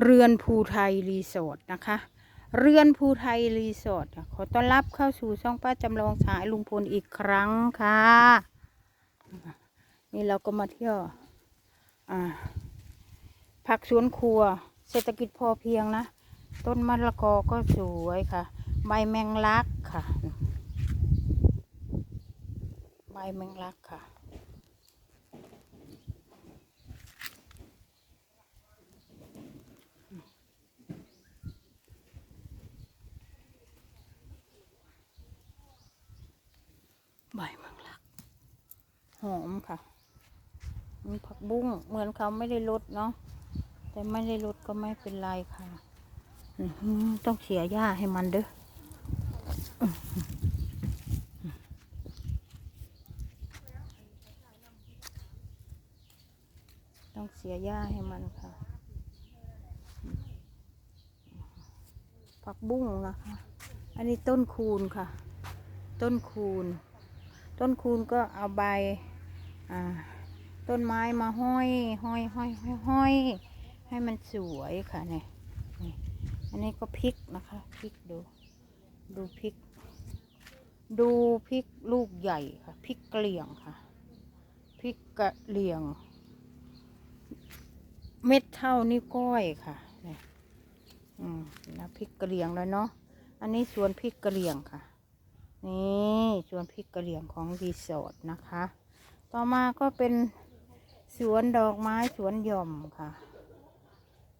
เรือนภูไทยรีสอร์ทนะคะ เรือนภูไทยรีสอร์ทขอต้อนรับเข้าสู่ช่องป้าจำลองสายลุงพลอีกครั้งค่ะ นี่เราก็มาเที่ยวผักสวนครัว เศรษฐกิจพอเพียงนะ ต้นมะละกอก็สวยค่ะ ใบแมงลักค่ะ ใบแมงลักค่ะ ใบแมงลัก หอมค่ะมีผักบุ้งเหมือนเขาไม่ได้ลดเนาะแต่ไม่ได้ลดก็ไม่เป็นไรค่ะต้องเสียหญ้าให้มันเด้อต้องเสียหญ้าให้มันค่ะ ผักบุ้งนะคะ อันนี้ต้นคูณค่ะ ต้นคูณ ต้นคูณก็เอาใบต้นไม้มาห้อยห้อยห้อยห้อยห้อยให้มันสวยค่ะเนี่ยอันนี้ก็พริกนะคะพริกดู ดูพริก ดูพริกลูกใหญ่ค่ะพริกกะเหลี่ยงค่ะพริกกะเหลี่ยง เม็ดเท่านิ้วก้อยค่ะเนี่ยอืมนะพริกกะเหลี่ยงแล้วเนาะอันนี้สวนพริกกะเหลี่ยงค่ะ นี่สวนพริกกะเหรี่ยงของรีสอร์ทนะคะ ต่อมาก็เป็นสวนดอกไม้สวนหย่อมค่ะ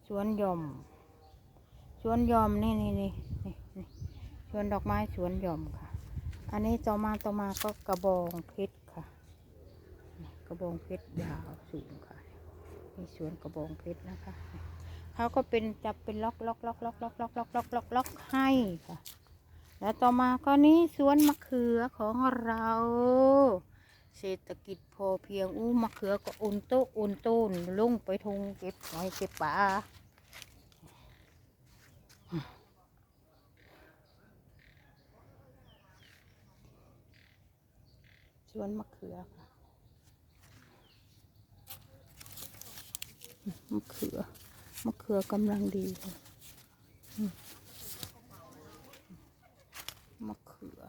สวนหย่อม สวนหย่อมนี่นี่นี่นี่นสวนดอกไม้สวนหย่อมค่ะ อันนี้ต่อมาต่อมาก็กระบองเพชรค่ะ กระบองเพชรยาวสูงค่ะนี่สวนกระบองเพชรนะคะเขาก็เป็นจับเป็นล็อกล็อกล็อกล็อกล็อกล็อกล็อกล็อกล็อกให้ค่ะ แล้วต่อมาก็นี้สวนมะเขือของเรา เศรษฐกิจพอเพียงอู้มะเขือก็อุ่นโตอุ่นต้นลงไปทงเก็บหอยเก็บปลาสวนมะเขือค่ะมะเขือมะเขือกำลังดีค่ะเขือ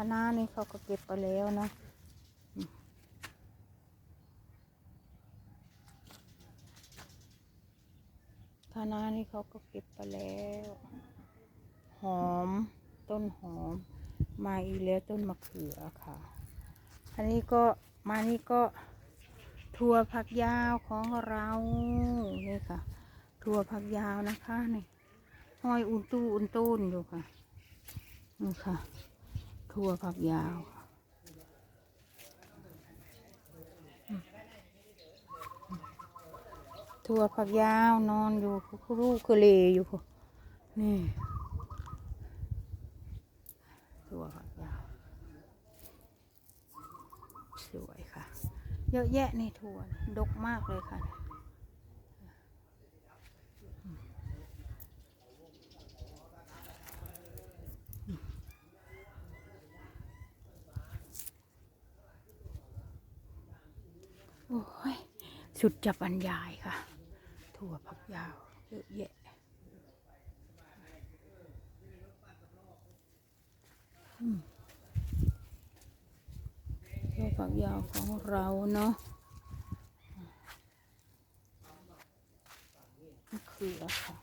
คะน้านี่เขาก็เก็บไปแล้วนะอืมคะน้านี่เขาก็เก็บไปแล้ว หอม ต้นหอม มาอีกแล้วต้นมะเขือค่ะ อันนี้ก็มานี่ก็ถั่วผักยาวของเรานี่ค่ะถั่วผักยาวนะคะนี่ห้อยอุ่นตู้อุ่นตูนอยู่ค่ะนี่ค่ะ ถั่วผักยาวถั่วผักยาวนอนอยู่คุรูคุเลอยู่ค่ะนี่ถั่วผักยาว สวยค่ะ เยอะแยะในถั่วดกมากเลยค่ะ โอ้ย สุดจะบรรยายค่ะ ถั่วผักยาวเยอะแยะถั่วผักยาวของเราเนาะมะเขือค่ะ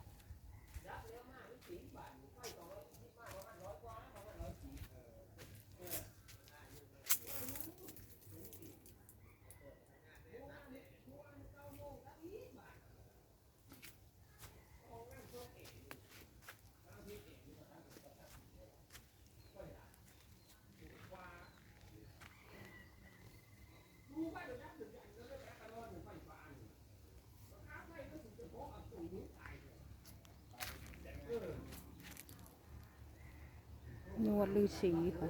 นวดฤาษีค่ะ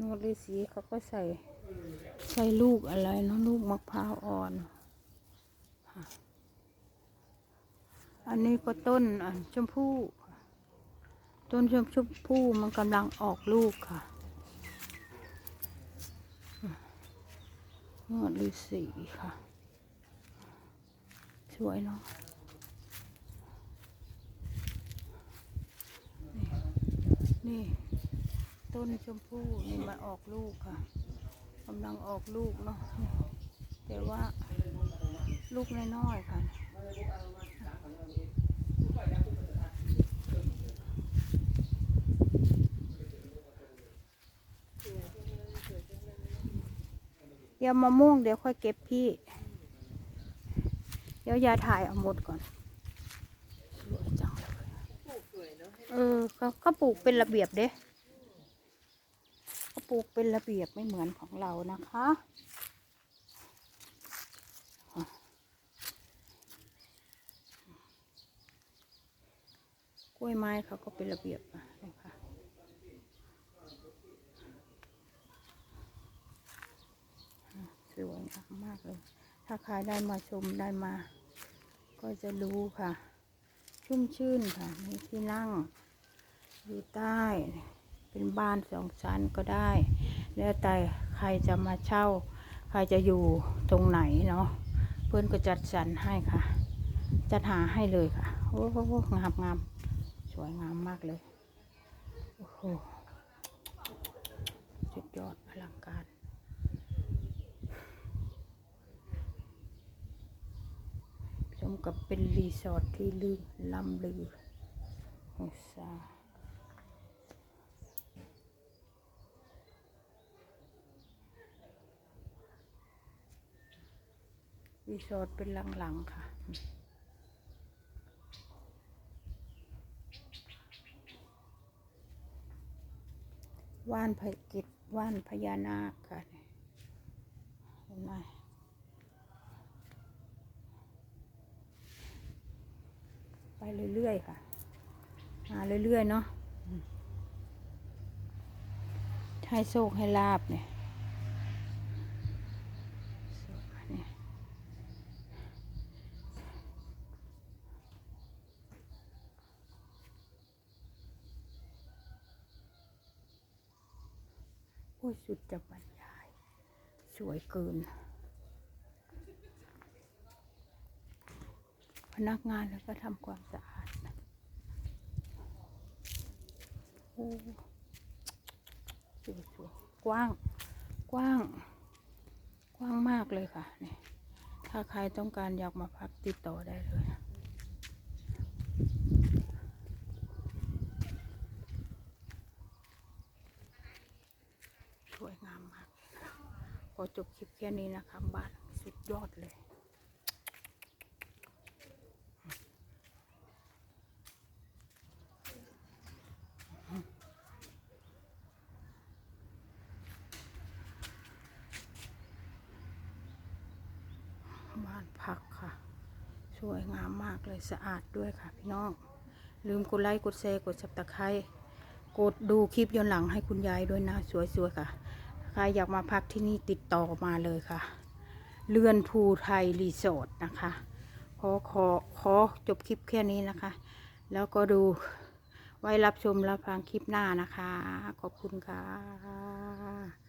นวดฤาษีเขาก็ใส่ใส่ลูกอะไรเนาะลูกมะพร้าวอ่อนค่ะ อันนี้ก็ต้นชมพู่ ต้นชมชมพู่มันกำลังออกลูกค่ะงดฤาษีค่ะ สวยเนาะนี่นี่ ต้นชมพู่นี่มันออกลูกค่ะกำลังออกลูกเนาะแต่ว่าลูกน้อยๆค่ะ เดี๋ยวมะม่วงเดี๋ยวค่อยเก็บพี่ เดี๋ยวยาถ่ายเอาหมดก่อนเออเขาเขาปลูกเป็นระเบียบเด้เขาปลูกเป็นระเบียบไม่เหมือนของเรานะคะกล้วยไม้เขาก็เป็นระเบียบอะนะคะอะส วยมมากเลย ถ้าใครได้มาชมได้มา ก็จะรู้ค่ะ ชุ่มชื่นค่ะมีที่นั่ง อยู่ใต้ เป็นบ้านสองชั้นก็ได้ แล้วแต่ใครจะมาเช่า ใครจะอยู่ตรงไหนเนาะเพื่อนก็จัดสรรให้ค่ะ จัดหาให้เลยค่ะโอ้โหงามงามสวยงามมากเลยโอ้โห สุดยอดอลังการ สม กับเป็นรีสอร์ทที่ลือล่ำลืออุตสารีสอร์ทเป็นหลังๆค่ะว่านพกิจว่านพญานาคค่ะเห็นไหมไป เรื่อยๆค่ะ มาเรื่อยๆเนาะให้โชคให้ลาบเนี่ยสวยเนี่ยโอ้ยสุดจะบรรยาย สวยเกิน พนักงานแล้วก็ทำความสะอาดโอ้สวยสวยกว้าง กว้าง กว้างมากเลยค่ะนี่ถ้าใครต้องการอยากมาพักติดต่อได้เลยสวยงามมากพอจบคลิปแค่นี้นะคะบ้านสุดยอดเลย บ้านพักค่ะ ส วยงามมากเลยสะอาดด้วยค่ะพี่น้อง ลืมกดไลค์กดแชร์กดสับตะไคร้กดดูคลิปย้อนหลังให้คุณยายด้วยนะ สวยๆค่ะใครอยากมาพักที่นี่ติดต่อมาเลยค่ะเรือนภูไทยรีสอร์ทนะคะขอขอขอจบคลิปแค่นี้นะคะ แล้วก็ดูไว้รับชมรับฟังคลิปหน้านะคะ ขอบคุณค่ะ